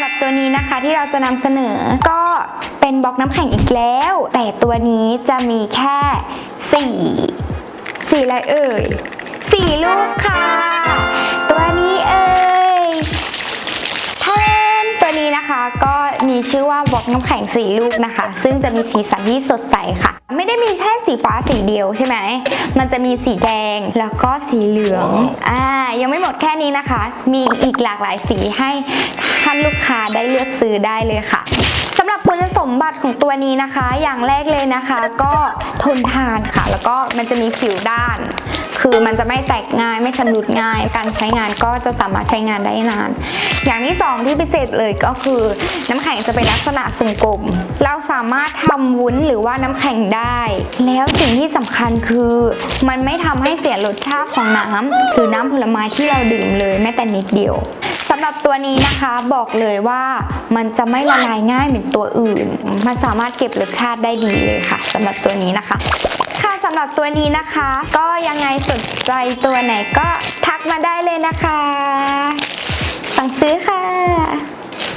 ำหรับตัวนี้นะคะที่เราจะนำเสนอก็เป็นบล็อกน้ำแข็งอีกแล้ว แต่ตัวนี้จะมีแค่สี่สี่อะไรเอ่ยสี่ลูกค่ะ ตัวนี้เอ่ยแทนตัวนี้นะคะก็มีชื่อว่าบล็อกน้ำแข็งสีลูกนะคะ ซึ่งจะมีสีสันที่สดใสค่ะ ไม่ได้มีแค่สีฟ้าสีเดียวใช่ไหมมันจะมีสีแดงแล้วก็สีเหลืองอ่า ยังไม่หมดแค่นี้นะคะ มีอีกหลากหลายสีให้ท่านลูกค้าได้เลือกซื้อได้เลยค่ะสำหรับคุณสมบัติของตัวนี้นะคะ อย่างแรกเลยนะคะ ก็ทนทานค่ะ แล้วก็มันจะมีผิวด้าน คือมันจะไม่แตกง่ายไม่ชำรุดง่าย การใช้งานก็จะสามารถใช้งานได้นาน อย่างที่สองที่พิเศษเลยก็คือน้ำแข็งจะเป็นลักษณะทรงกลม เราสามารถทำวุ้นหรือว่าน้ำแข็งได้ แล้วสิ่งที่สำคัญคือ มันไม่ทำให้เสียรสชาติของน้ำคือน้ำผลไม้ที่เราดื่มเลยแม้แต่นิดเดียวสำหรับตัวนี้นะคะบอกเลยว่ามันจะไม่ละลายง่ายเหมือนตัวอื่น มันสามารถเก็บรสชาติได้ดีเลยค่ะสำหรับตัวนี้นะคะำหรับตัวนี้นะคะ ก็ยังไงสนใจตัวไหนก็ทักมาได้เลยนะคะ